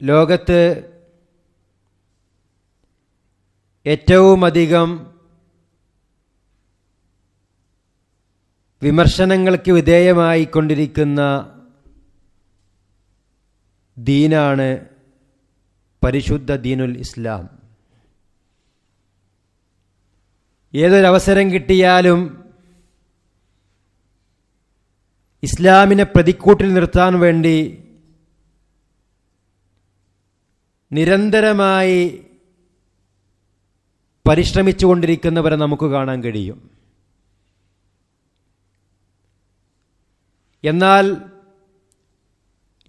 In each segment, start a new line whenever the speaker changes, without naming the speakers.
ലോകത്ത് ഏറ്റവുമധികം വിമർശനങ്ങൾക്ക് വിധേയമായിക്കൊണ്ടിരിക്കുന്ന ദീനാണ് പരിശുദ്ധ ദീനുൽ ഇസ്ലാം. ഏതൊരവസരം കിട്ടിയാലും ഇസ്ലാമിനെ പ്രതിക്കൂട്ടിൽ നിർത്താൻ വേണ്ടി നിരന്തരമായി പരിശ്രമിച്ചുകൊണ്ടിരിക്കുന്നവരെ നമുക്ക് കാണാൻ കഴിയും. എന്നാൽ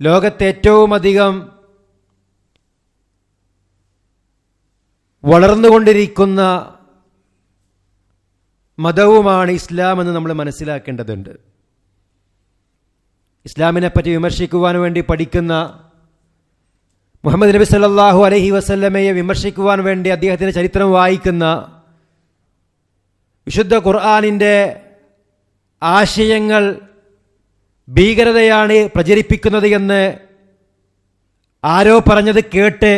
ലോകത്തെ ഏറ്റവും അധികം വളർന്നുകൊണ്ടിരിക്കുന്ന മതവുമാണ് ഇസ്ലാം എന്ന് നമ്മൾ മനസ്സിലാക്കേണ്ടതുണ്ട്. ഇസ്ലാമിനെ പറ്റി വിമർശിക്കുവാൻ വേണ്ടി പഠിക്കുന്ന മുഹമ്മദ് നബി സല്ലാഹു അലഹി വസല്ലമയെ വിമർശിക്കുവാൻ വേണ്ടി അദ്ദേഹത്തിന്റെ ചരിത്രം വായിക്കുന്ന വിശുദ്ധ ഖുർആാനിന്റെ ആശയങ്ങൾ ഭീകരതയാണ് പ്രചരിപ്പിക്കുന്നത് എന്ന് ആരോ പറഞ്ഞത് കേട്ട്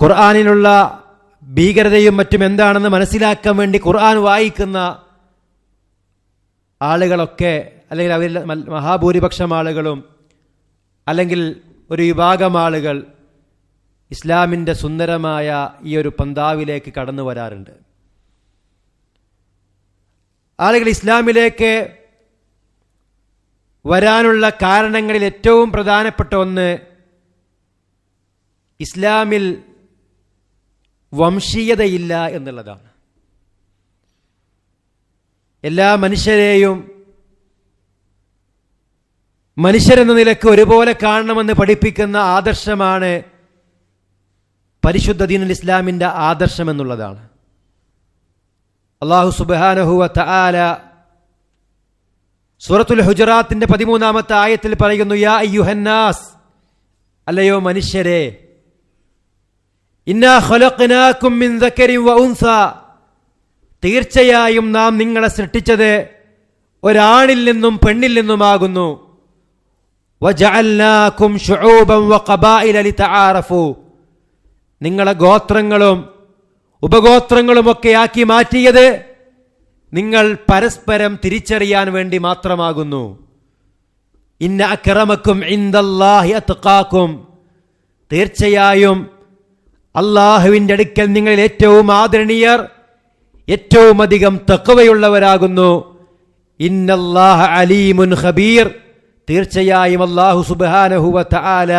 ഖുർആാനിലുള്ള ഭീകരതയും മറ്റും എന്താണെന്ന് മനസ്സിലാക്കാൻ വേണ്ടി ഖുർആൻ വായിക്കുന്ന ആളുകളൊക്കെ അല്ലെങ്കിൽ അവരിൽ മഹാഭൂരിപക്ഷം ആളുകളും അല്ലെങ്കിൽ ഒരു വിഭാഗം ആളുകൾ ഇസ്ലാമിന്റെ സുന്ദരമായ ഈ ഒരു പന്താവിലേക്ക് കടന്നു വരാറുണ്ട്. ആളുകൾ ഇസ്ലാമിലേക്ക് വരാനുള്ള കാരണങ്ങളിൽ ഏറ്റവും പ്രധാനപ്പെട്ട ഒന്ന് ഇസ്ലാമിൽ വംശീയതയില്ല എന്നുള്ളതാണ്. എല്ലാ മനുഷ്യരെയും മനുഷ്യരെന്ന നിലയ്ക്ക് ഒരുപോലെ കാണണമെന്ന് പഠിപ്പിക്കുന്ന ആദർശമാണ് പരിശുദ്ധ ദീനുൽ ഇസ്ലാമിന്റെ ആദർശം എന്നുള്ളതാണ്. അള്ളാഹു സുബാനഹുവ തആല സൂറത്തുൽ ഹുജറാത്തിന്റെ പതിമൂന്നാമത്തെ ആയത്തിൽ പറയുന്നു യാ അയ്യുഹന്നാസ് അല്ലയോ മനുഷ്യരെ ഇന്നാ ഖലഖനാകും മിൻ ദക്കരിൻ വ ഉൻസ തീർച്ചയായും നാം നിങ്ങളെ സൃഷ്ടിച്ചത് ഒരാണിൽ നിന്നും പെണ്ണിൽ നിന്നുമാകുന്നു. വജഅൽനാകും ശുഊബൻ വഖബായില ലിതആറഫു നിങ്ങളെ ഗോത്രങ്ങളും ഉപഗോത്രങ്ങളുമൊക്കെ ആക്കി മാറ്റിയത് നിങ്ങൾ പരസ്പരം തിരിച്ചറിയാൻ വേണ്ടി മാത്രമാകുന്നു. ഇന്ന അക്രമക്കും ഇന്ദല്ലാഹി അത്ഖാക്കും. തീർച്ചയായും അള്ളാഹുവിന്റെ അടുക്കൽ നിങ്ങളിൽ ഏറ്റവും ആദരണീയർ ഏറ്റവും അധികം തക്കവയുള്ളവരാകുന്നു ഇന്നല്ലാഹ അലീമുൻ ഖബീർ. തീർച്ചയായും അള്ളാഹു സുബാനഹുവ തആല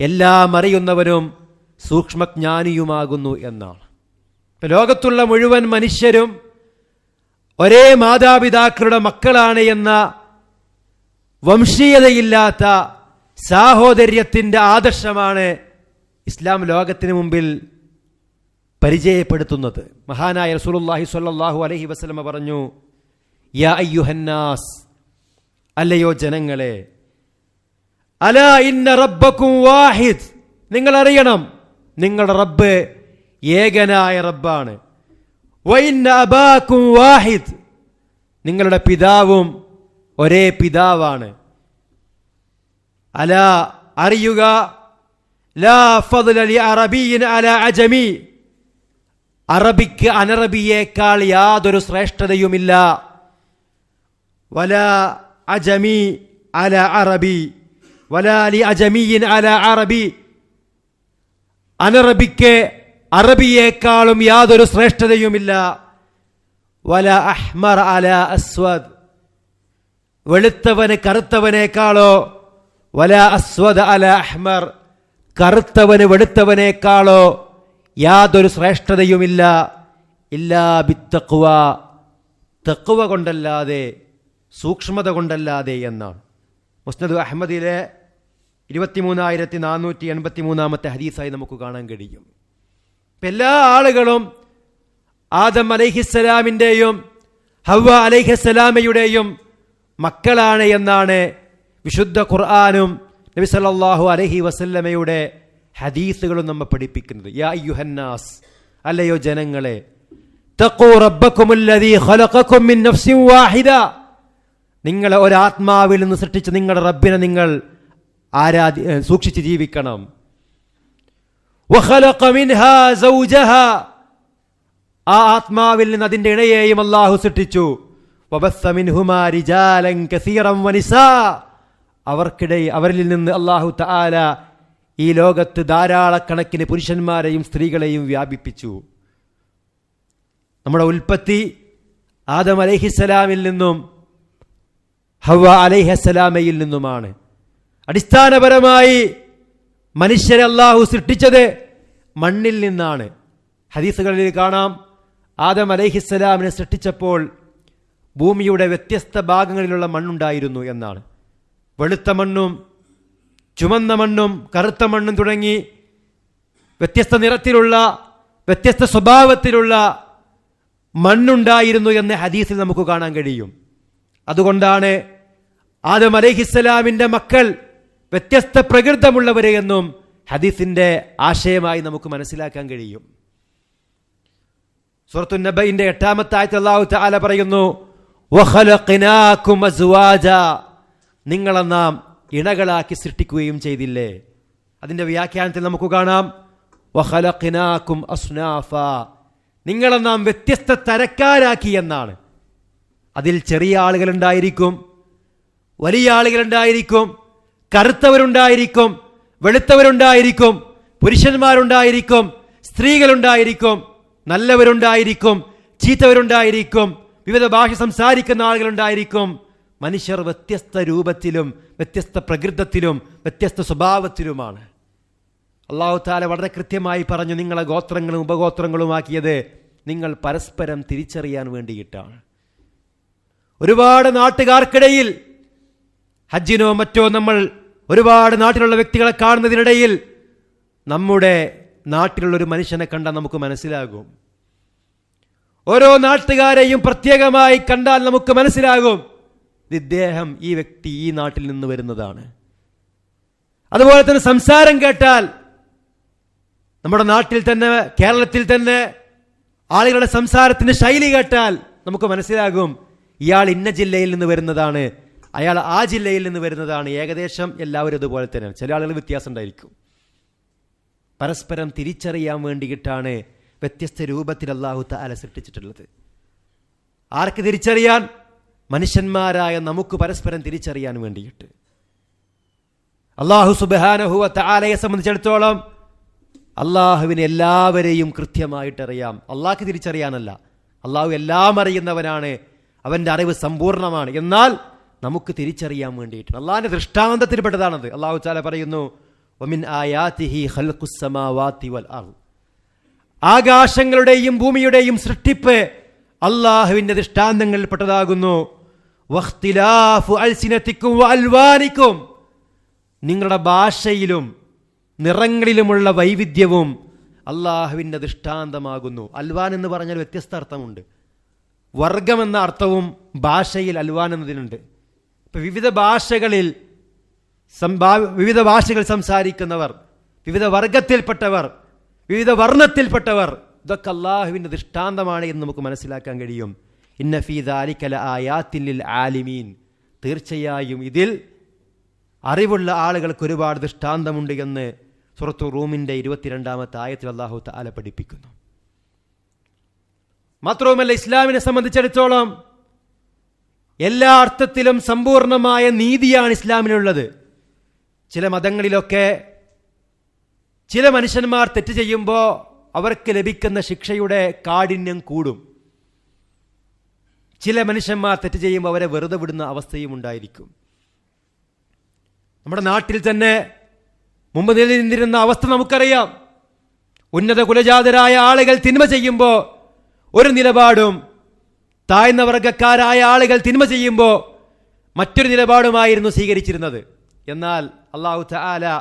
എല്ലാം അറിയുന്നവനും സൂക്ഷ്മജ്ഞാനിയുമാകുന്നു എന്നാണ്. ലോകത്തുള്ള മുഴുവൻ മനുഷ്യരും ഒരേ മാതാപിതാക്കളുടെ മക്കളാണ് എന്ന വംശീയതയില്ലാത്ത സാഹോദര്യത്തിന്റെ ആദർശമാണ് ഇസ്ലാം ലോകത്തിന് മുമ്പിൽ പരിചയപ്പെടുത്തുന്നത്. മഹാനായ റസൂലുള്ളാഹി സ്വല്ലല്ലാഹു അലൈഹി വസല്ലമ പറഞ്ഞു യാ അയ്യുഹന്നാസ് അല്ലയോ ജനങ്ങളെ? അല ഇന്ന റബ്ബക്കും വാഹിദ്. നിങ്ങൾ അറിയണം നിങ്ങളുടെ റബ്ബ് ഏകനായ റബ്ബാണ്. വൈന്ന അബാക്കും വാഹിദ്. നിങ്ങളുടെ പിതാവും ഒരേ പിതാവാണ്. അല അറിയുക ലാ ഫദ്ലി അല അജമി. അറബിക്ക് അനറബിയേക്കാൾ യാതൊരു ശ്രേഷ്ഠതയുമില്ല. വല അജമി അല അറബി വലാലി അജമീൻ അല അറബി അനറബിക്ക് അറബിയേക്കാളും യാതൊരു ശ്രേഷ്ഠതയുമില്ല. വല അഹ്മർ അല അസ്വദ്. വെളുത്തവന് കറുത്തവനേക്കാളോ വല അസ്വദ് അല അഹ്മർ. കറുത്തവന് വെളുത്തവനേക്കാളോ യാതൊരു ശ്രേഷ്ഠതയുമില്ല. ഇല്ലാ ബിത്തക്കുവ തക്കുവ കൊണ്ടല്ലാതെ സൂക്ഷ്മത കൊണ്ടല്ലാതെ എന്നാണ്. മുസ്നദ് അഹമ്മദിലെ ഇരുപത്തിമൂന്നായിരത്തി നാനൂറ്റി എൺപത്തി മൂന്നാമത്തെ ഹദീസായി നമുക്ക് കാണാൻ കഴിയും. ഇപ്പം എല്ലാ ആളുകളും ആദം അലൈഹിസ്സലാമിന്റെയും ഹവ്വ അലൈഹിസ്സലാമയുടെയും മക്കളാണ് എന്നാണ് വിശുദ്ധ ഖുർആാനും നബി സല്ലാഹു അലഹി വസല്ലമയുടെ ഹദീസുകളും നമ്മെ പഠിപ്പിക്കുന്നത്. യാ യുഹന്നാസ് അല്ലയോ ജനങ്ങളെ തഖൂ റബ്ബക്കുമുല്ലദീ ഖലഖക്കും മിൻ നിങ്ങളെ ഒരാത്മാവിൽ നിന്ന് സൃഷ്ടിച്ച് നിങ്ങളുടെ റബ്ബിനെ നിങ്ങൾ ആരാധി സൂക്ഷിച്ച് ജീവിക്കണം. ആ ആത്മാവിൽ നിന്ന് അതിന്റെ ഇണയെയും അള്ളാഹു സൃഷ്ടിച്ചു. അവർക്കിടെ അവരിൽ നിന്ന് അള്ളാഹു താല ഈ ലോകത്ത് ധാരാളക്കണക്കിന് പുരുഷന്മാരെയും സ്ത്രീകളെയും വ്യാപിപ്പിച്ചു. നമ്മുടെ ഉൽപ്പത്തി ആദം അലഹിസ്സലാമിൽ നിന്നും ഹവ അലൈഹസലാമയിൽ നിന്നുമാണ്. അടിസ്ഥാനപരമായി മനുഷ്യരെ അള്ളാഹു സൃഷ്ടിച്ചത് മണ്ണിൽ നിന്നാണ്. ഹദീസുകളിൽ കാണാം ആദം അലൈഹിസ്സലാമിനെ സൃഷ്ടിച്ചപ്പോൾ ഭൂമിയുടെ വ്യത്യസ്ത ഭാഗങ്ങളിലുള്ള മണ്ണുണ്ടായിരുന്നു എന്നാണ്. വെളുത്ത മണ്ണും ചുമന്ന മണ്ണും കറുത്ത മണ്ണും തുടങ്ങി വ്യത്യസ്ത നിറത്തിലുള്ള വ്യത്യസ്ത സ്വഭാവത്തിലുള്ള മണ്ണുണ്ടായിരുന്നു എന്ന് ഹദീസിൽ നമുക്ക് കാണാൻ കഴിയും. അതുകൊണ്ടാണ് ആദം അലഹിസ്സലാമിന്റെ മക്കൾ വ്യത്യസ്ത പ്രകൃതമുള്ളവരെ എന്നും ഹദീസിന്റെ ആശയമായി നമുക്ക് മനസ്സിലാക്കാൻ കഴിയും. സൂറത്തു നബൈന്റെ എട്ടാമത്തെ ആയത്ത് തആല പറയുന്നു നിങ്ങളെ നാം ഇണകളാക്കി സൃഷ്ടിക്കുകയും ചെയ്തില്ലേ? അതിന്റെ വ്യാഖ്യാനത്തിൽ നമുക്ക് കാണാം വഹലഖിനാക്കും അസ്നാഫ. നിങ്ങളെ നാം വ്യത്യസ്ത തരക്കാരാക്കി എന്നാണ്. അതിൽ ചെറിയ ആളുകളുണ്ടായിരിക്കും വലിയ ആളുകളുണ്ടായിരിക്കും കറുത്തവരുണ്ടായിരിക്കും വെളുത്തവരുണ്ടായിരിക്കും പുരുഷന്മാരുണ്ടായിരിക്കും സ്ത്രീകളുണ്ടായിരിക്കും നല്ലവരുണ്ടായിരിക്കും ചീത്തവരുണ്ടായിരിക്കും വിവിധ ഭാഷ സംസാരിക്കുന്ന ആളുകളുണ്ടായിരിക്കും. മനുഷ്യർ വ്യത്യസ്ത രൂപത്തിലും വ്യത്യസ്ത പ്രകൃതത്തിലും വ്യത്യസ്ത സ്വഭാവത്തിലുമാണ്. അള്ളാഹു താല വളരെ കൃത്യമായി പറഞ്ഞു നിങ്ങളെ ഗോത്രങ്ങളും ഉപഗോത്രങ്ങളുമാക്കിയത് നിങ്ങൾ പരസ്പരം തിരിച്ചറിയാൻ വേണ്ടിയിട്ടാണ്. ഒരുപാട് നാട്ടുകാർക്കിടയിൽ ഹജ്ജിനോ മറ്റോ നമ്മൾ ഒരുപാട് നാട്ടിലുള്ള വ്യക്തികളെ കാണുന്നതിനിടയിൽ നമ്മുടെ നാട്ടിലുള്ള ഒരു മനുഷ്യനെ കണ്ടാൽ നമുക്ക് മനസ്സിലാകും. ഓരോ നാട്ടുകാരെയും പ്രത്യേകമായി കണ്ടാൽ നമുക്ക് മനസ്സിലാകും ഇദ്ദേഹം ഈ വ്യക്തി ഈ നാട്ടിൽ നിന്ന് വരുന്നതാണ്. അതുപോലെ തന്നെ സംസാരം കേട്ടാൽ നമ്മുടെ നാട്ടിൽ തന്നെ കേരളത്തിൽ തന്നെ ആളുകളുടെ സംസാരത്തിന്റെ ശൈലി കേട്ടാൽ നമുക്ക് മനസ്സിലാകും ഇയാൾ ഇന്ന ജില്ലയിൽ നിന്ന് വരുന്നതാണ്. അയാൾ ആ ജില്ലയിൽ നിന്ന് വരുന്നതാണ്. ഏകദേശം എല്ലാവരും അതുപോലെ തന്നെയാണ് ചില ആളുകൾ വ്യത്യാസം ഉണ്ടായിരിക്കും. പരസ്പരം തിരിച്ചറിയാൻ വേണ്ടിയിട്ടാണ് വ്യത്യസ്ത രൂപത്തിൽ അള്ളാഹു താല സൃഷ്ടിച്ചിട്ടുള്ളത്. ആർക്ക് തിരിച്ചറിയാൻ? മനുഷ്യന്മാരായ നമുക്ക് പരസ്പരം തിരിച്ചറിയാൻ വേണ്ടിയിട്ട്. അള്ളാഹു സുബാനഹുവ താലയെ സംബന്ധിച്ചിടത്തോളം അള്ളാഹുവിന് എല്ലാവരെയും കൃത്യമായിട്ടറിയാം. അള്ളാഹ്ക്ക് തിരിച്ചറിയാനല്ല. അള്ളാഹു എല്ലാം അറിയുന്നവനാണ്. അവന്റെ അറിവ് സമ്പൂർണമാണ് എന്നാൽ നമുക്ക് തിരിച്ചറിയാൻ വേണ്ടിയിട്ട് അള്ളാഹിന്റെ ദൃഷ്ടാന്തത്തിൽപ്പെട്ടതാണത്. അള്ളാഹു ചാല പറയുന്നു ഒമിൻ ആയാതിഹി വൽ ആകാശങ്ങളുടെയും ഭൂമിയുടെയും സൃഷ്ടിപ്പ് അള്ളാഹുവിന്റെ ദൃഷ്ടാന്തങ്ങളിൽപ്പെട്ടതാകുന്നു. അൽസിനത്തിക്കും അൽവാനിക്കും. നിങ്ങളുടെ ഭാഷയിലും നിറങ്ങളിലുമുള്ള വൈവിധ്യവും അള്ളാഹുവിന്റെ ദൃഷ്ടാന്തമാകുന്നു. അൽവാൻ എന്ന് പറഞ്ഞാൽ വ്യത്യസ്ത അർത്ഥമുണ്ട്. വർഗം എന്ന അർത്ഥവും ഭാഷയിൽ അൽവാൻ എന്നതിനുണ്ട് ഇപ്പം വിവിധ ഭാഷകളിൽ സംഭാ- വിവിധ ഭാഷകൾ സംസാരിക്കുന്നവർ വിവിധ വർഗത്തിൽപ്പെട്ടവർ വിവിധ വർണത്തിൽപ്പെട്ടവർ ഇതൊക്കെ അള്ളാഹുവിന്റെ ദൃഷ്ടാന്തമാണ് എന്ന് നമുക്ക് മനസ്സിലാക്കാൻ കഴിയും. ഇന്ന ഫീദാലിക്കല ആയാത്തില്ലിൽ ആലിമീൻ. തീർച്ചയായും ഇതിൽ അറിവുള്ള ആളുകൾക്ക് ഒരുപാട് ദൃഷ്ടാന്തമുണ്ട് എന്ന് സുറത്തു റൂമിന്റെ ഇരുപത്തിരണ്ടാമത്തെ ആയത്തിൽ അള്ളാഹു താല പഠിപ്പിക്കുന്നു. മാത്രവുമല്ല ഇസ്ലാമിനെ സംബന്ധിച്ചിടത്തോളം എല്ലാ അർത്ഥത്തിലും സമ്പൂർണമായ നീതിയാണ് ഇസ്ലാമിനുള്ളത്. ചില മതങ്ങളിലൊക്കെ ചില മനുഷ്യന്മാർ തെറ്റ് ചെയ്യുമ്പോൾ അവർക്ക് ലഭിക്കുന്ന ശിക്ഷയുടെ കാഠിന്യം കൂടും. ചില മനുഷ്യന്മാർ തെറ്റ് ചെയ്യുമ്പോൾ അവരെ വെറുതെ വിടുന്ന അവസ്ഥയും ഉണ്ടായിരിക്കും. നമ്മുടെ നാട്ടിൽ തന്നെ മുമ്പ് നിലനിന്നിരുന്ന അവസ്ഥ നമുക്കറിയാം. ഉന്നത കുലജാതരായ ആളുകൾ തിന്മ ചെയ്യുമ്പോൾ ഒരു നിലപാടും താഴ്ന്ന വർഗക്കാരായ ആളുകൾ തിന്മ ചെയ്യുമ്പോൾ മറ്റൊരു നിലപാടുമായിരുന്നു സ്വീകരിച്ചിരുന്നത്. എന്നാൽ അള്ളാഹു താല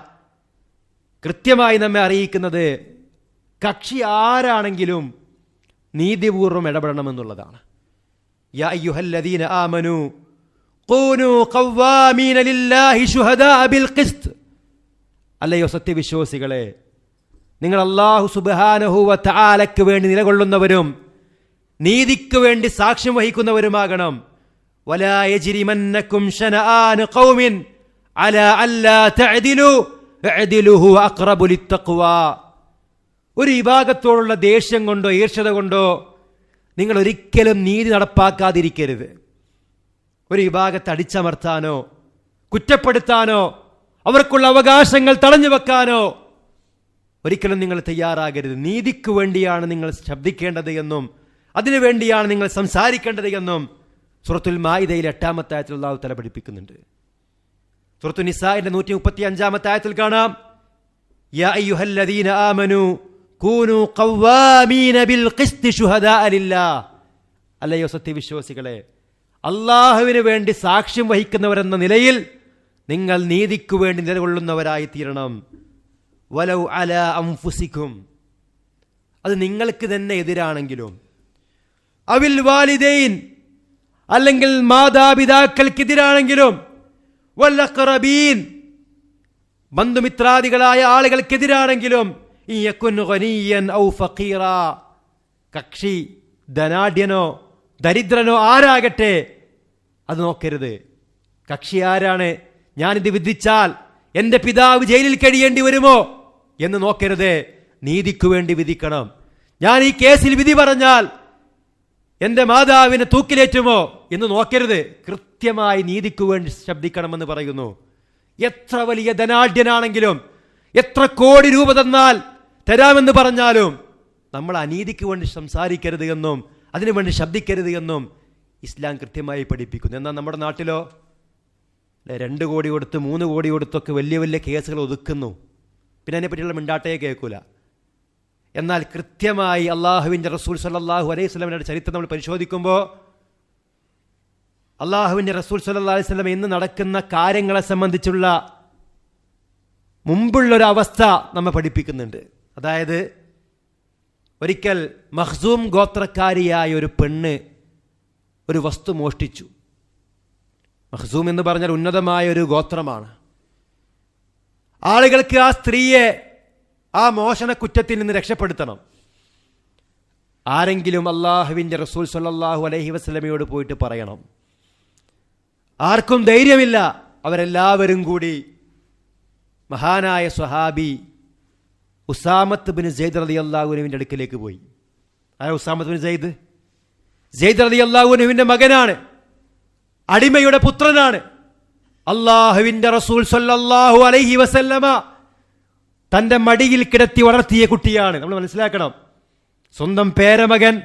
കൃത്യമായി നമ്മെ അറിയിക്കുന്നത് കക്ഷി ആരാണെങ്കിലും നീതിപൂർവം ഇടപെടണമെന്നുള്ളതാണ്. യാ അല്ലയോ സത്യവിശ്വാസികളെ നിങ്ങൾ അള്ളാഹു സുബാനഹുവ താലയ്ക്ക് വേണ്ടി നിലകൊള്ളുന്നവരും നീതിക്ക് വേണ്ടി സാക്ഷ്യം വഹിക്കുന്നവരുമാകണം. വലാ യജ്രിമന്നക്കും ശനആന ഖൗമിൻ അലാ അല്ലാ ലിത്തഖ്വ. ഒരു വിഭാഗത്തോടുള്ള ദേഷ്യം കൊണ്ടോ ഈർഷ്യത കൊണ്ടോ നിങ്ങൾ ഒരിക്കലും നീതി നടപ്പാക്കാതിരിക്കരുത്. ഒരു വിഭാഗത്തെ അടിച്ചമർത്താനോ കുറ്റപ്പെടുത്താനോ അവർക്കുള്ള അവകാശങ്ങൾ തടഞ്ഞു വെക്കാനോ ഒരിക്കലും നിങ്ങൾ തയ്യാറാകരുത്. നീതിക്ക് വേണ്ടിയാണ് നിങ്ങൾ ശബ്ദിക്കേണ്ടത് എന്നും അതിനു വേണ്ടിയാണ് നിങ്ങൾ സംസാരിക്കേണ്ടത് എന്നും സുറത്തുൽ മായിദയിൽ എട്ടാമത്തെ ആയത്തിൽ അള്ളാഹു തല പഠിപ്പിക്കുന്നുണ്ട്. സുറത്തു നിസാഇന്റെ നൂറ്റി മുപ്പത്തി അഞ്ചാമത്തെ ആയത്തിൽ കാണാം അല്ലയോ സത്യവിശ്വാസികളെ അള്ളാഹുവിന് വേണ്ടി സാക്ഷ്യം വഹിക്കുന്നവരെന്ന നിലയിൽ നിങ്ങൾ നീതിക്കു വേണ്ടി നിലകൊള്ളുന്നവരായി തീരണം വലൗ അല അംഫുസിക്കും. അത് നിങ്ങൾക്ക് തന്നെ എതിരാണെങ്കിലും അവിൽ വാലിദൈൻ അല്ലെങ്കിൽ മാതാപിതാക്കൾക്കെതിരാണെങ്കിലും വല്ലഖറബീൻ ബന്ധുമിത്രാദികളായ ആളുകൾക്കെതിരാണെങ്കിലും ഈ യക്കുൻ ഔ ഫഖീറ കക്ഷി ധനാഢ്യനോ ദരിദ്രനോ ആരാകട്ടെ അത് നോക്കരുത്. കക്ഷി ആരാണ്? ഞാനിത് വിധിച്ചാൽ എന്റെ പിതാവ് ജയിലിൽ കഴിയേണ്ടി വരുമോ എന്ന് നോക്കരുത്. നീതിക്കു വേണ്ടി വിധിക്കണം. ഞാൻ ഈ കേസിൽ വിധി പറഞ്ഞാൽ എന്റെ മാതാവിനെ തൂക്കിലേറ്റുമോ എന്ന് നോക്കരുത്. കൃത്യമായി നീതിക്കു വേണ്ടി ശബ്ദിക്കണമെന്ന് പറയുന്നു. എത്ര വലിയ ധനാഢ്യനാണെങ്കിലും എത്ര കോടി രൂപ തന്നാൽ തരാമെന്ന് പറഞ്ഞാലും നമ്മൾ അനീതിക്ക് വേണ്ടി സംസാരിക്കരുത് എന്നും അതിനു വേണ്ടി ശബ്ദിക്കരുത് എന്നും ഇസ്ലാം കൃത്യമായി പഠിപ്പിക്കുന്നു. എന്നാൽ നമ്മുടെ നാട്ടിലോ? രണ്ട് കോടി കൊടുത്ത് മൂന്ന് കോടി കൊടുത്തൊക്കെ വലിയ വലിയ കേസുകൾ ഒതുക്കുന്നു. പിന്നെ അതിനെപ്പറ്റിയുള്ള മിണ്ടാട്ടയെ കേൾക്കൂല. എന്നാൽ കൃത്യമായി അള്ളാഹുവിന്റെ റസൂൽ സല്ലാഹു അലൈഹി സ്വലമിന്റെ ചരിത്രം നമ്മൾ പരിശോധിക്കുമ്പോൾ അള്ളാഹുവിന്റെ റസൂൽ സല്ലാ അലൈഹി സ്വലം ഇന്ന് നടക്കുന്ന കാര്യങ്ങളെ സംബന്ധിച്ചുള്ള മുമ്പുള്ളൊരു അവസ്ഥ നമ്മെ പഠിപ്പിക്കുന്നുണ്ട്. അതായത് ഒരിക്കൽ മഹ്സൂം ഗോത്രക്കാരിയായ ഒരു പെണ്ണ് ഒരു വസ്തു മോഷ്ടിച്ചു. മഹ്സൂം എന്ന് പറഞ്ഞാൽ ഉന്നതമായ ഒരു ഗോത്രമാണ്. ആളുകൾക്ക് ആ സ്ത്രീയെ ആ മോഷണ കുറ്റത്തിൽ നിന്ന് രക്ഷപ്പെടുത്തണം. ആരെങ്കിലും അള്ളാഹുവിന്റെ റസൂൽ സല്ലാഹു അലഹി വസ്ലമയോട് പോയിട്ട് പറയണം. ആർക്കും ധൈര്യമില്ല. അവരെല്ലാവരും കൂടി മഹാനായ സ്വഹാബി ഉസാമത്ത് ബിൻ സെയ്ദ് അലി അള്ളാഹുനുവിന്റെ അടുക്കിലേക്ക് പോയി. ആരാ ഉസാമത്ത് ബിൻ സെയ്ദ്? സെയ്ദ് അലി അള്ളാഹുനുവിന്റെ മകനാണ്. അടിമയുടെ പുത്രനാണ്. അള്ളാഹുവിന്റെ റസൂൽ സല്ലാഹു അലൈഹി വസല്ലമ തന്റെ മടിയിൽ കിടത്തി വളർത്തിയ കുട്ടിയാണ്. നമ്മൾ മനസ്സിലാക്കണം. സ്വന്തം പേരമകൻ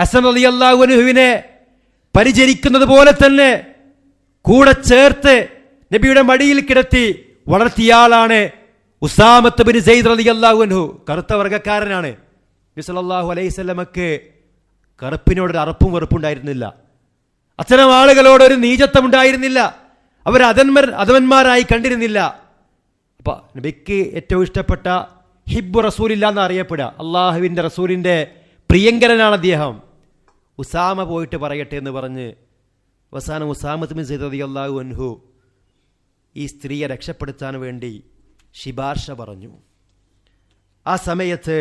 ഹസൻ അലി അള്ളാഹുനുഹുവിനെ പരിചരിക്കുന്നത് പോലെ തന്നെ കൂടെ ചേർത്ത് നബിയുടെ മടിയിൽ കിടത്തി വളർത്തിയ ഉസാമത്ത് ബിൻ സെയ്ദ് അലി അള്ളാഹുൻഹു കറുത്ത വർഗക്കാരനാണ്. നബി സല്ലല്ലാഹു അലൈഹി സ്വലമക്ക് കറുപ്പിനോടൊരു അറപ്പും വെറുപ്പുണ്ടായിരുന്നില്ല. അത്തരം ആളുകളോടൊരു നീചത്വം ഉണ്ടായിരുന്നില്ല. അവർ അധന്മർ അധവന്മാരായി കണ്ടിരുന്നില്ല. അപ്പൊ നബിക്ക് ഏറ്റവും ഇഷ്ടപ്പെട്ട ഹിബ് റസൂലില്ല എന്ന് അറിയപ്പെടുക അള്ളാഹുവിന്റെ റസൂലിന്റെ പ്രിയങ്കരനാണ് അദ്ദേഹം. ഉസാമ പോയിട്ട് പറയട്ടെ എന്ന് പറഞ്ഞ് അവസാനം ഉസാമത്ത് ബിൻ സൈദ് അള്ളാഹു അൻഹു ഈ സ്ത്രീയെ രക്ഷപ്പെടുത്താൻ വേണ്ടി ശിപാർശ പറഞ്ഞു. ആ സമയത്ത്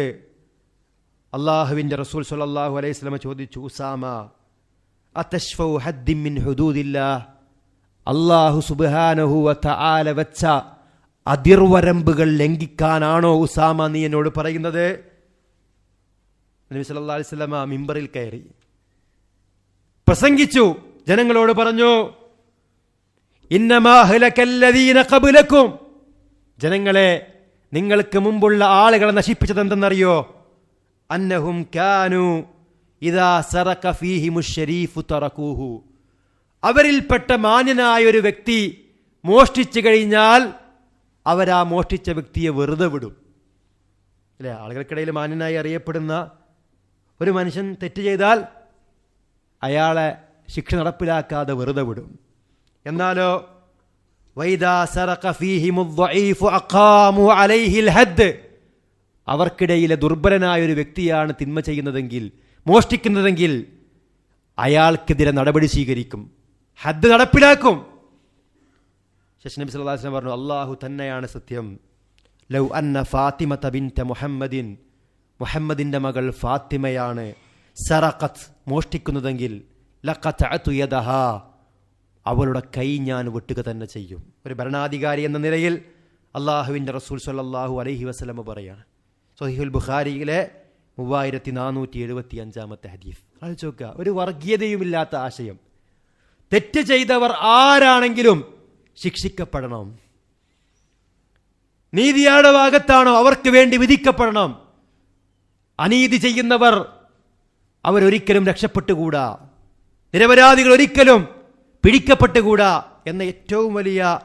അള്ളാഹുവിന്റെ റസൂൽ സല്ലല്ലാഹു അലൈഹി സ്വലമ ചോദിച്ചു ഉസാമ അതശ്ഫൗ ഹദ്ദിമിൻ ഹുദൂദില്ലാ അള്ളാഹു സുബാനഹു വെച്ച അതിർവരമ്പുകൾ ലംഘിക്കാനാണോ ഉസാമ നീ എന്നോട് പറയുന്നത്? നബി സല്ലാ അലൈഹി വസല്ലമ മിമ്പറിൽ കയറി. പ്രസംഗിച്ചു. ജനങ്ങളോട് പറഞ്ഞു ഇന്നമാ അഹ്ലകല്ലദീന ഖബ്ലക്കും ജനങ്ങളെ നിങ്ങൾക്ക് മുമ്പുള്ള ആളുകളെ നശിപ്പിച്ചത് എന്തെന്നറിയോ? അന്നഹും കാനു ഇതാ സറക ഫീഹിമു ഷരീഫു തറക്കൂഹു അവരിൽപ്പെട്ട മാന്യനായ ഒരു വ്യക്തി മോഷ്ടിച്ചു കഴിഞ്ഞാൽ അവരാ മോഷ്ടിച്ച വ്യക്തിയെ വെറുതെ വിടും. അല്ലേ? ആളുകൾക്കിടയിൽ മാന്യനായി അറിയപ്പെടുന്ന ഒരു മനുഷ്യൻ തെറ്റ് ചെയ്താൽ അയാളെ ശിക്ഷ നടപ്പിലാക്കാതെ വെറുതെ വിടും. എന്നാലോ അവർക്കിടയിലെ ദുർബലനായ ഒരു വ്യക്തിയാണ് തിന്മ ചെയ്യുന്നതെങ്കിൽ മോഷ്ടിക്കുന്നതെങ്കിൽ അയാൾക്കെതിരെ നടപടി സ്വീകരിക്കും. ഹദ് നടപ്പിലാക്കും. ശശി നബി വസല്ലം പറഞ്ഞു അള്ളാഹു തന്നെയാണ് സത്യം. ലൗ അന്ന ഫാത്തിമ ബിൻത മുഹമ്മദിൻ. മുഹമ്മദിന്റെ മകൾ ഫാത്തിമയാണ്. സറഖത്ത് മോഷ്ടിക്കുന്നതെങ്കിൽ ലഖതഅതു യദഹാ. അവളുടെ കൈ ഞാൻ വെട്ടുക തന്നെ ചെയ്യും. ഒരു ഭരണാധികാരി എന്ന നിലയിൽ അള്ളാഹുവിന്റെ റസൂൽ സല്ലാഹു അലഹി വസ്ലമ പറയാണ്. സൊഹീഹുൽ ബുഖാരിയിലെ മൂവായിരത്തി നാനൂറ്റി എഴുപത്തി അഞ്ചാമത്തെ ഹദീഫ് നോക്കുക ഒരു വർഗീയതയുമില്ലാത്ത ആശയം. തെറ്റ് ചെയ്തവർ ആരാണെങ്കിലും ശിക്ഷിക്കപ്പെടണം. നീതിയാടെ ഭാഗത്താണോ അവർക്ക് വേണ്ടി വിധിക്കപ്പെടണം? അനീതി ചെയ്യുന്നവർ അവരൊരിക്കലും രക്ഷപ്പെട്ടുകൂടാ. നിരപരാധികൾ ഒരിക്കലും പിടിക്കപ്പെട്ടുകൂടാ എന്ന ഏറ്റവും വലിയ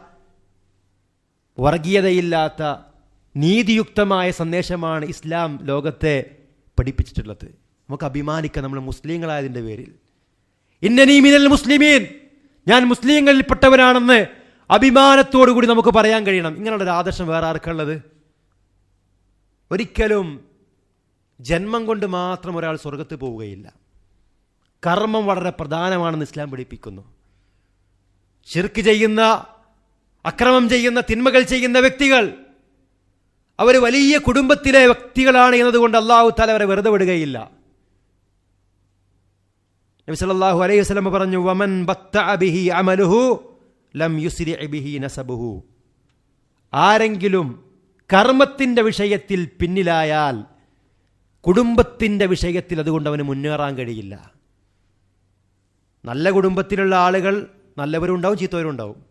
വർഗീയതയില്ലാത്ത നീതിയുക്തമായ സന്ദേശമാണ് ഇസ്ലാം ലോകത്തെ പഠിപ്പിച്ചിട്ടുള്ളത്. നമുക്ക് അഭിമാനിക്കാം നമ്മൾ മുസ്ലിങ്ങളായതിന്റെ പേരിൽ. ഇന്നനീ മിനൽ മുസ്ലിമീൻ ഞാൻ മുസ്ലിങ്ങളിൽപ്പെട്ടവനാണെന്ന് അഭിമാനത്തോടു കൂടി നമുക്ക് പറയാൻ കഴിയണം. ഇങ്ങനെയുള്ള ഒരു ആദർശം വേറെ ആർക്കുള്ളത് ഒരിക്കലും ജന്മം കൊണ്ട് മാത്രം ഒരാൾ സ്വർഗത്ത് പോവുകയില്ല. കർമ്മം വളരെ പ്രധാനമാണെന്ന് ഇസ്ലാം പഠിപ്പിക്കുന്നു. ശിർക്ക് ചെയ്യുന്ന അക്രമം ചെയ്യുന്ന തിന്മകൾ ചെയ്യുന്ന വ്യക്തികൾ അവർ വലിയ കുടുംബത്തിലെ വ്യക്തികളാണ് എന്നതുകൊണ്ട് അള്ളാഹു താല അവരെ വെറുതെ വിടുകയില്ല. നബി സല്ലല്ലാഹു അലൈഹി വസല്ലം പറഞ്ഞു വമൻ ബത്തഅ ബിഹി അമലുഹു ലം യുസിരി ബിഹി നസബുഹു. ആരെങ്കിലും കർമ്മത്തിന്റെ വിഷയത്തിൽ പിന്നിലായാൽ കുടുംബത്തിന്റെ വിഷയത്തിൽ അതുകൊണ്ട് അവന് മുന്നേറാൻ കഴിയില്ല. നല്ല കുടുംബത്തിലുള്ള ആളുകൾ നല്ലവരുണ്ടാവും ചീത്തവരുണ്ടാവും.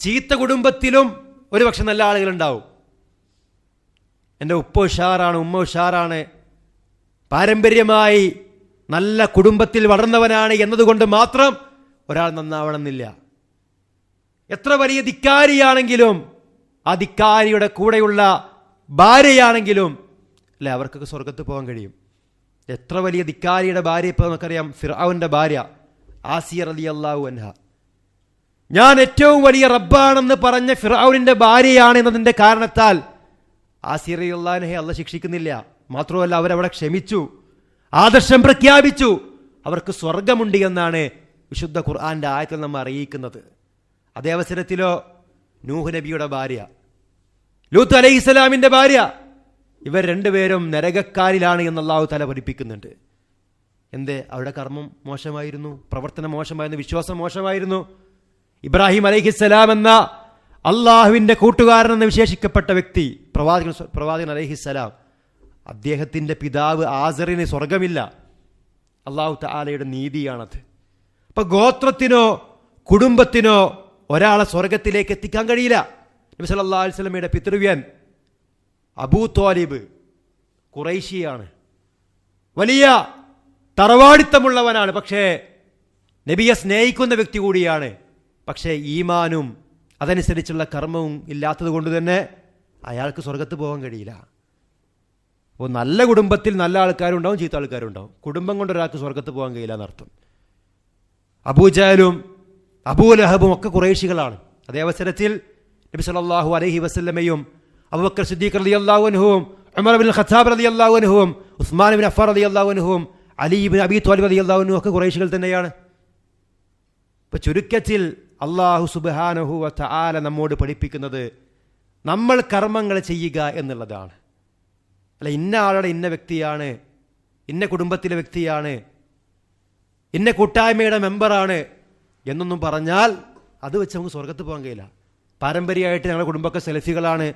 ചീത്ത കുടുംബത്തിലും ഒരുപക്ഷെ നല്ല ആളുകളുണ്ടാവും. എന്റെ ഉപ്പ ഉഷാറാണ് ഉമ്മ ഉഷാറാണ്. പാരമ്പര്യമായി നല്ല കുടുംബത്തിൽ വളർന്നവനാണ് എന്നതുകൊണ്ട് മാത്രം ഒരാൾ നന്നാവണമെന്നില്ല. എത്ര വലിയ ധിക്കാരിയാണെങ്കിലും ആ ധിക്കാരിയുടെ കൂടെയുള്ള ഭാര്യയാണെങ്കിലും അല്ലെ അവർക്കൊക്കെ സ്വർഗത്ത് പോകാൻ കഴിയും. എത്ര വലിയ ധിക്കാരിയുടെ ഭാര്യ ഇപ്പോൾ നമുക്കറിയാം ഫിറാവിന്റെ ഭാര്യ ആസിയർ അലി അള്ളാഹു അൻഹ. ഞാൻ ഏറ്റവും വലിയ റബ്ബാണെന്ന് പറഞ്ഞ ഫിറാവുനിന്റെ ഭാര്യയാണ് എന്നതിന്റെ കാരണത്താൽ ആസിയർ അലി അള്ളാഹിനെ അല്ല ശിക്ഷിക്കുന്നില്ല. മാത്രമല്ല അവരവിടെ ക്ഷമിച്ചു ആദർശം പ്രഖ്യാപിച്ചു. അവർക്ക് സ്വർഗമുണ്ട് എന്നാണ് വിശുദ്ധ ഖുർആാന്റെ ആയത്തിൽ നമ്മൾ അറിയിക്കുന്നത്. അതേ അവസരത്തിലോ നൂഹ് നബിയുടെ ഭാര്യ ലൂത്ത് അലൈഹി ഇസ്ലാമിന്റെ ഭാര്യ ഇവർ രണ്ടുപേരും നരകക്കാരിലാണ് എന്ന് തല പഠിപ്പിക്കുന്നുണ്ട്. എന്ത്? അവരുടെ കർമ്മം മോശമായിരുന്നു പ്രവർത്തനം മോശമായിരുന്നു വിശ്വാസം മോശമായിരുന്നു. ഇബ്രാഹിം അലൈഹിസ്സലാം എന്ന അള്ളാഹുവിന്റെ കൂട്ടുകാരൻ എന്ന് വിശേഷിക്കപ്പെട്ട വ്യക്തി പ്രവാചകൻ പ്രവാചകൻ അലൈഹിസ്സലാം അദ്ദേഹത്തിന്റെ പിതാവ് ആസറിന് സ്വർഗമില്ല അള്ളാഹു താലയുടെ നീതിയാണത്. അപ്പം ഗോത്രത്തിനോ കുടുംബത്തിനോ ഒരാളെ സ്വർഗത്തിലേക്ക് എത്തിക്കാൻ കഴിയില്ല. നബി സല്ലാ അലൈഹി വസല്ലമയുടെ പിതൃവ്യൻ അബൂ തോലിബ് കുറൈശിയാണ് വലിയ തറവാടിത്തമുള്ളവനാണ് പക്ഷേ നബിയെ സ്നേഹിക്കുന്ന വ്യക്തി കൂടിയാണ്. പക്ഷേ ഈമാനും അതനുസരിച്ചുള്ള കർമ്മവും ഇല്ലാത്തത് കൊണ്ട് തന്നെ അയാൾക്ക് സ്വർഗത്ത് പോകാൻ കഴിയില്ല. അപ്പോൾ നല്ല കുടുംബത്തിൽ നല്ല ആൾക്കാരുണ്ടാവും ചീത്ത ആൾക്കാരുണ്ടാവും. കുടുംബം കൊണ്ട് ഒരാൾക്ക് സ്വർഗത്ത് പോകാൻ കഴിയില്ല എന്നർത്ഥം. അബൂജാലും അബൂലഹബും ഒക്കെ കുറേശികളാണ്. അതേ അവസരത്തിൽ നബി സല്ലല്ലാഹു അലൈഹി വസല്ലമയും അബൂബക്കർ സിദ്ദീഖ് റളിയല്ലാഹു അൻഹുവും ഉമർ ബിൻ ഖത്താബ് റളിയല്ലാഹു അൻഹുവും Usman bin അഫർ Ali bin Abi Talib റളിയല്ലാഹു അൻഹു ഒക്കെ കുറേശികൾ തന്നെയാണ്. ഇപ്പം ചുരുക്കത്തിൽ അള്ളാഹു സുബ്ഹാനഹു ആല നമ്മോട് പഠിപ്പിക്കുന്നത് നമ്മൾ കർമ്മങ്ങൾ ചെയ്യുക എന്നുള്ളതാണ്. അല്ല ഇന്ന ആളുടെ ഇന്ന വ്യക്തിയാണ് ഇന്ന കുടുംബത്തിലെ വ്യക്തിയാണ് ഇന്ന കൂട്ടായ്മയുടെ മെമ്പറാണ് എന്നൊന്നും പറഞ്ഞാൽ അത് വെച്ച് നമുക്ക് സ്വർഗത്ത് പോകാൻ കഴിയില്ല. പാരമ്പര്യമായിട്ട് ഞങ്ങളുടെ കുടുംബമൊക്കെ സെൽഫികളാണ്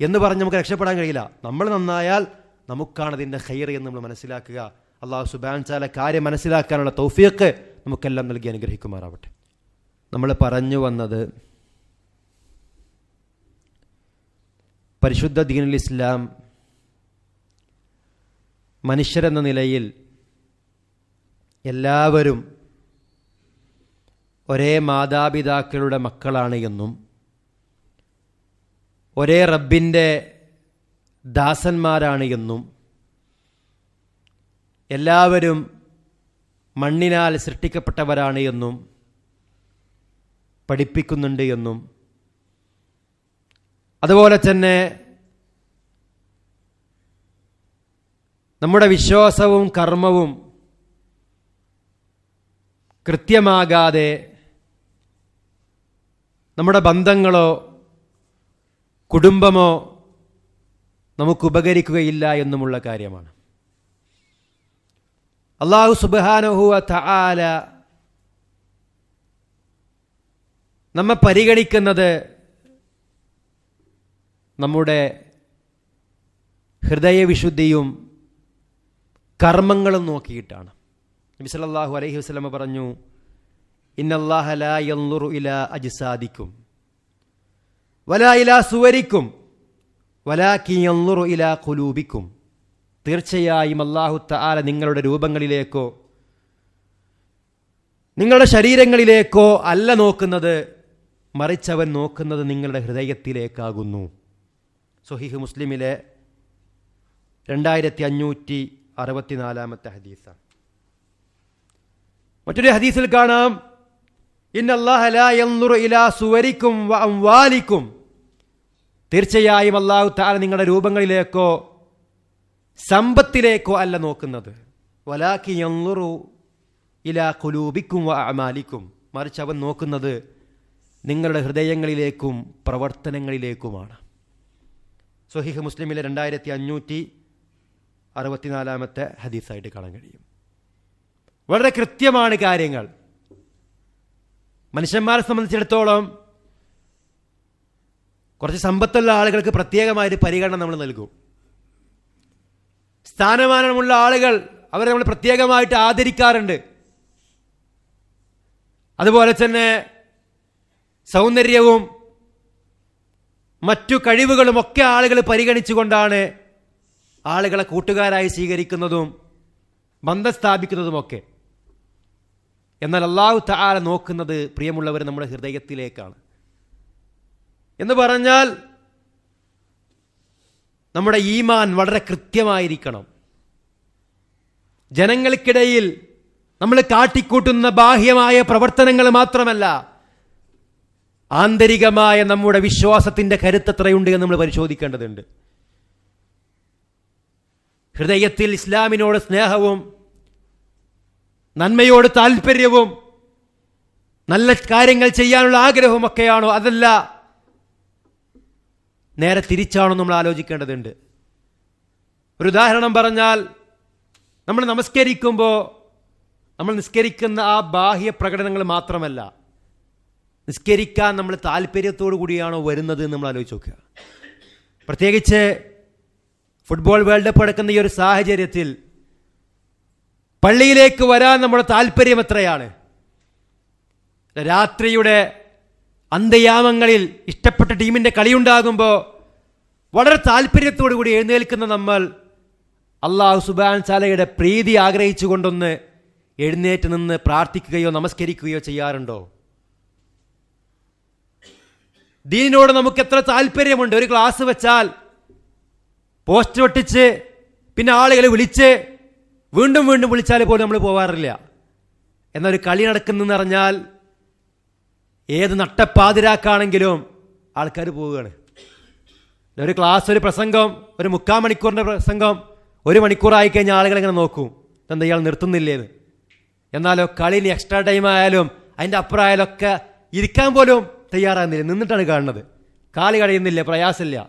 എന്ന് പറഞ്ഞ് നമുക്ക് രക്ഷപ്പെടാൻ കഴിയില്ല. നമ്മൾ നന്നായാൽ നമുക്കാണ് അതിന്റെ ഹൈർ എന്ന് നമ്മൾ മനസ്സിലാക്കുക. അള്ളാഹു സുബാൻ ചാല കാര്യം മനസ്സിലാക്കാനുള്ള തൗഫിയൊക്കെ നമുക്കെല്ലാം നൽകി അനുഗ്രഹിക്കുമാറാവട്ടെ. നമ്മൾ പറഞ്ഞു വന്നത് പരിശുദ്ധ ദീനുൽ ഇസ്ലാം മനുഷ്യരെന്ന നിലയിൽ എല്ലാവരും ഒരേ മാതാപിതാക്കളുടെ മക്കളാണ് എന്നും ഒരേ റബ്ബിന്റെ ദാസന്മാരാണ് എന്നും എല്ലാവരും മണ്ണിനാൽ സൃഷ്ടിക്കപ്പെട്ടവരാണ് എന്നും പഠിപ്പിക്കുന്നുണ്ട് എന്നും. അതുപോലെ തന്നെ നമ്മുടെ വിശ്വാസവും കർമ്മവും കൃത്യമാകാതെ നമ്മുടെ ബന്ധങ്ങളോ കുടുംബമോ നമുക്ക് ഉപകരിക്കുകയില്ല എന്നുമുള്ള കാര്യമാണ്. അള്ളാഹു സുബാനഹുവ തആല നമ്മെ പരിഗണിക്കുന്നത് നമ്മുടെ ഹൃദയവിശുദ്ധിയും കർമ്മങ്ങളും നോക്കിയിട്ടാണ്. നബി സല്ലല്ലാഹു അലൈഹി വസല്ലമ പറഞ്ഞു ഇന്നല്ലാഹ ലാ യൻളുറു ഇലാ അജ്സാദിക്കും. വലാ ഇലാ സുവരിക്കും. തീർച്ചയായും അല്ലാഹു താല നിങ്ങളുടെ രൂപങ്ങളിലേക്കോ നിങ്ങളുടെ ശരീരങ്ങളിലേക്കോ അല്ല നോക്കുന്നത് മറിച്ചവൻ നോക്കുന്നത് നിങ്ങളുടെ ഹൃദയത്തിലേക്കാകുന്നു. സൊഹീഹ് മുസ്ലിമിലെ രണ്ടായിരത്തി അഞ്ഞൂറ്റി അറുപത്തിനാലാമത്തെ ഹദീസാണ്. മറ്റൊരു ഹദീസിൽ കാണാം. സുവരിക്കും തീർച്ചയായും അള്ളാഹു താല നിങ്ങളുടെ രൂപങ്ങളിലേക്കോ സമ്പത്തിലേക്കോ അല്ല നോക്കുന്നത്. ഇലാ അമാലിക്കും മറിച്ച് അവൻ നോക്കുന്നത് നിങ്ങളുടെ ഹൃദയങ്ങളിലേക്കും പ്രവർത്തനങ്ങളിലേക്കുമാണ്. സൊഹിഹ് മുസ്ലിമിലെ രണ്ടായിരത്തി അഞ്ഞൂറ്റി അറുപത്തിനാലാമത്തെ ഹദീസായിട്ട് കാണാൻ കഴിയും. വളരെ കൃത്യമാണ് കാര്യങ്ങൾ. മനുഷ്യന്മാരെ സംബന്ധിച്ചിടത്തോളം കുറച്ച് സമ്പത്തുള്ള ആളുകൾക്ക് പ്രത്യേകമായൊരു പരിഗണന നമ്മൾ നൽകും. സ്ഥാനമാനമുള്ള ആളുകൾ അവരെ നമ്മൾ പ്രത്യേകമായിട്ട് ആദരിക്കാറുണ്ട്. അതുപോലെ തന്നെ സൗന്ദര്യവും മറ്റു കഴിവുകളും ഒക്കെ ആളുകൾ പരിഗണിച്ചുകൊണ്ടാണ് ആളുകളെ കൂട്ടുകാരായി സ്വീകരിക്കുന്നതും ബന്ധം സ്ഥാപിക്കുന്നതുമൊക്കെ. എന്നാൽ അള്ളാഹു താല നോക്കുന്നത് പ്രിയമുള്ളവർ നമ്മുടെ ഹൃദയത്തിലേക്കാണ്. എന്ന് പറഞ്ഞാൽ നമ്മുടെ ഈമാൻ വളരെ കൃത്യമായിരിക്കണം. ജനങ്ങൾക്കിടയിൽ നമ്മൾ കാട്ടിക്കൂട്ടുന്ന ബാഹ്യമായ പ്രവർത്തനങ്ങൾ മാത്രമല്ല ആന്തരികമായ നമ്മുടെ വിശ്വാസത്തിന്റെ കരുത്തത്രയുണ്ട് എന്ന് നമ്മൾ പരിശോധിക്കേണ്ടതുണ്ട്. ഹൃദയത്തിൽ ഇസ്ലാമിനോട് സ്നേഹവും നന്മയോട് താല്പര്യവും നല്ല കാര്യങ്ങൾ ചെയ്യാനുള്ള ആഗ്രഹമൊക്കെയാണോ അതല്ല. നേരെ തിരിച്ചാണോ നമ്മൾ ആലോചിക്കേണ്ടതുണ്ട്. ഒരു ഉദാഹരണം പറഞ്ഞാൽ നമ്മൾ നമസ്കരിക്കുമ്പോൾ നമ്മൾ നിസ്കരിക്കുന്ന ആ ബാഹ്യ പ്രകടനങ്ങൾ മാത്രമല്ല നിസ്കരിക്കാൻ നമ്മൾ താല്പര്യത്തോടു കൂടിയാണോ വരുന്നത് എന്ന് നമ്മൾ ആലോചിച്ച് നോക്കുക. പ്രത്യേകിച്ച് ഫുട്ബോൾ വേൾഡ് കപ്പ് അടക്കുന്ന ഈ ഒരു സാഹചര്യത്തിൽ പള്ളിയിലേക്ക് വരാൻ നമ്മുടെ താല്പര്യം എത്രയാണ്? രാത്രിയുടെ അന്ത്യയാമങ്ങളിൽ ഇഷ്ടപ്പെട്ട ടീമിന്റെ കളിയുണ്ടാകുമ്പോൾ വളരെ താല്പര്യത്തോടു കൂടി എഴുന്നേൽക്കുന്ന നമ്മൾ അള്ളാഹു സുബാൻ ചാലയുടെ പ്രീതി ആഗ്രഹിച്ചുകൊണ്ടൊന്ന് എഴുന്നേറ്റ് നിന്ന് പ്രാർത്ഥിക്കുകയോ നമസ്കരിക്കുകയോ ചെയ്യാറുണ്ടോ? ദീനിനോട് നമുക്ക് എത്ര താല്പര്യമുണ്ട്? ഒരു ക്ലാസ് വെച്ചാൽ പോസ്റ്റ് ഒട്ടിച്ച് പിന്നെ ആളുകളെ വിളിച്ച് വീണ്ടും വീണ്ടും വിളിച്ചാലേ പോലും നമ്മൾ പോകാറില്ല എന്നൊരു കളി നടക്കുന്നെന്ന് പറഞ്ഞാൽ ഏത് നട്ടപ്പാതിരാക്കാണെങ്കിലും ആൾക്കാർ പോവുകയാണ്. ഒരു ക്ലാസ് ഒരു പ്രസംഗം ഒരു മുക്കാൽ മണിക്കൂറിന്റെ പ്രസംഗം ഒരു മണിക്കൂറായി കഴിഞ്ഞാൽ ആളുകൾ ഇങ്ങനെ നോക്കും. എന്താ ഇയാൾ നിർത്തുന്നില്ലേന്ന്. എന്നാലോ കളിയിൽ എക്സ്ട്രാ ടൈം ആയാലും അതിന്റെ അപ്പുറമായാലൊക്കെ ഇരിക്കാൻ പോലും തയ്യാറാകുന്നില്ല. നിന്നിട്ടാണ് കാണുന്നത്. കാൽ കഴിയുന്നില്ല പ്രയാസമില്ല.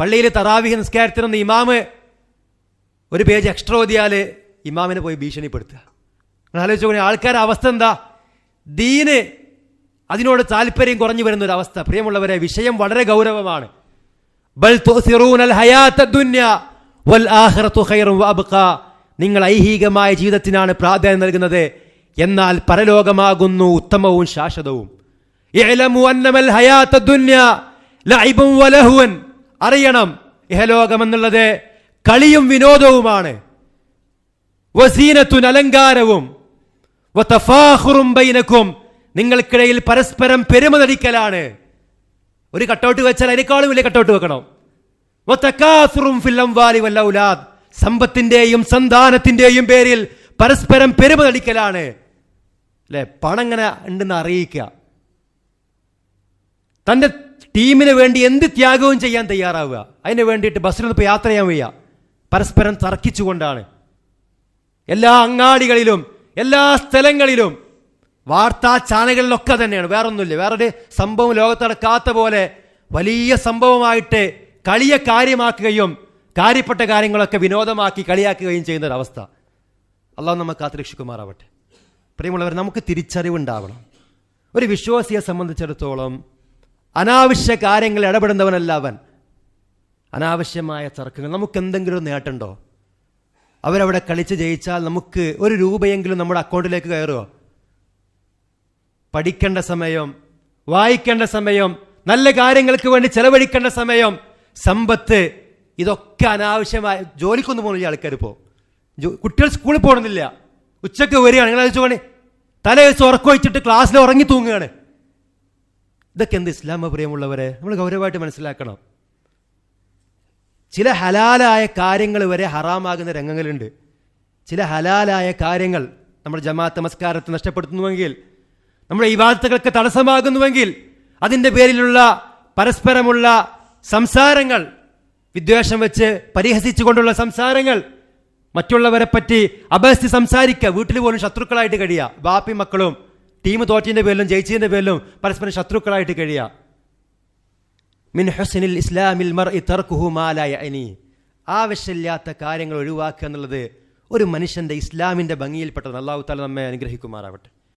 പള്ളിയിൽ തറാവിഹ് നിസ്കാരത്തിനൊന്ന് ഇമാമ് ഒരു പേജ് എക്സ്ട്രാ ഓതിയാൽ ഇമാമിനെ പോയി ഭീഷണിപ്പെടുത്തുക. നിങ്ങൾ ആലോചിച്ചു ആൾക്കാരുടെ അവസ്ഥ എന്താ? ദീന് അതിനോട് താല്പര്യം കുറഞ്ഞു വരുന്ന ഒരു അവസ്ഥ പ്രിയമുള്ളവരെ വിഷയം വളരെ ഗൗരവമാണ്. നിങ്ങൾ ഐഹികമായ ജീവിതത്തിനാണ് പ്രാധാന്യം നൽകുന്നത്. എന്നാൽ പരലോകമാകുന്നു ഉത്തമവും ശാശ്വതവും. അറിയണം ഇഹലോകം എന്നുള്ളത് കളിയും വിനോദവുമാണ്. വസീനത്തുൻ അലങ്കാരവും ബൈനക്കും നിങ്ങൾക്കിടയിൽ പരസ്പരം പെരുമ നടിക്കലാണ് ഒരു കട്ടൗട്ട് വെച്ചാൽ അതിനേക്കാളും വലിയ കട്ടൗട്ട് വെക്കണം. സമ്പത്തിന്റെയും സന്താനത്തിന്റെയും പേരിൽ പരസ്പരം പെരുമ നടിക്കലാണ് അല്ലെ? പണം ഇങ്ങനെ ഉണ്ടെന്ന് അറിയിക്കുക. തന്റെ ടീമിന് വേണ്ടി എന്ത് ത്യാഗവും ചെയ്യാൻ തയ്യാറാവുക. അതിന് വേണ്ടിയിട്ട് ബസ്സിലൊന്നും ഇപ്പോൾ യാത്ര ചെയ്യാൻ വയ്യ. പരസ്പരം തർക്കിച്ചുകൊണ്ടാണ്. എല്ലാ അങ്ങാടികളിലും എല്ലാ സ്ഥലങ്ങളിലും വാർത്താ ചാനലുകളിലൊക്കെ തന്നെയാണ്. വേറൊന്നുമില്ല. വേറൊരു സംഭവം ലോകത്ത് നടക്കാത്ത പോലെ വലിയ സംഭവമായിട്ട് കളിയെ കാര്യമാക്കുകയും കാര്യപ്പെട്ട കാര്യങ്ങളൊക്കെ വിനോദമാക്കി കളിയാക്കുകയും ചെയ്യുന്ന ഒരവസ്ഥ അള്ളാഹ് നമുക്ക് കാത്തുരക്ഷിക്കുമാറാവട്ടെ. പ്രിയമുള്ളവർ നമുക്ക് തിരിച്ചറിവുണ്ടാവണം. ഒരു വിശ്വാസിയെ സംബന്ധിച്ചിടത്തോളം അനാവശ്യ കാര്യങ്ങൾ ഇടപെടുന്നവനല്ല അവൻ. അനാവശ്യമായ തർക്കങ്ങൾ. നമുക്ക് എന്തെങ്കിലും നേട്ടമുണ്ടോ? അവരവിടെ കളിച്ച് ജയിച്ചാൽ നമുക്ക് ഒരു രൂപയെങ്കിലും നമ്മുടെ അക്കൗണ്ടിലേക്ക് കയറുമോ പഠിക്കേണ്ട സമയം വായിക്കേണ്ട സമയം നല്ല കാര്യങ്ങൾക്ക് വേണ്ടി ചെലവഴിക്കേണ്ട സമയം സമ്പത്ത് ഇതൊക്കെ അനാവശ്യമായ ജോലിക്കൊന്നും പോകുന്നില്ല ആൾക്കാർ ഇപ്പോൾ കുട്ടികൾ സ്കൂളിൽ പോകണമെന്നില്ല ഉച്ചയ്ക്ക് വരികയാണ്. നിങ്ങൾ ചോദിച്ചു പോണേ തലേ ഉറക്കം വെച്ചിട്ട് ക്ലാസ്സിൽ ഉറങ്ങി തൂങ്ങുകയാണ്. ഇതൊക്കെ എന്ത് ഇസ്ലാമ പ്രിയമുള്ളവരെ നമ്മൾ ഗൗരവമായിട്ട് മനസ്സിലാക്കണം. ചില ഹലാലായ കാര്യങ്ങൾ വരെ ഹറാമാകുന്ന രംഗങ്ങളുണ്ട്. ചില ഹലാലായ കാര്യങ്ങൾ നമ്മുടെ ജമാഅത്ത് നമസ്കാരത്തെ നഷ്ടപ്പെടുത്തുന്നുവെങ്കിൽ നമ്മുടെ ഇവാദത്തുകൾക്ക് തടസ്സമാകുന്നുവെങ്കിൽ അതിന്റെ പേരിലുള്ള പരസ്പരമുള്ള സംസാരങ്ങൾ വിദ്വേഷം വെച്ച് പരിഹസിച്ചുകൊണ്ടുള്ള സംസാരങ്ങൾ മറ്റുള്ളവരെ പറ്റി അപഹസിച്ച് സംസാരിക്കുക വീട്ടിൽ പോലും ശത്രുക്കളായിട്ട് കഴിയുക. ബാപ്പി മക്കളും ടീം തോറ്റിന്റെ പേരിലും ജയിച്ചതിന്റെ പേരിലും പരസ്പരം ശത്രുക്കളായിട്ട് കഴിയുക. മിൻ ഹുസനിൽ ഇസ്ലാമിൽ മർ തർക്കുഹു മാലായ അനി ആവശ്യമില്ലാത്ത കാര്യങ്ങൾ ഒഴിവാക്കുക എന്നുള്ളത് ഒരു മനുഷ്യന്റെ ഇസ്ലാമിന്റെ ഭംഗിയിൽപ്പെട്ടത് അള്ളാഹു താല നമ്മെ അനുഗ്രഹിക്കുമാറാവട്ടെ.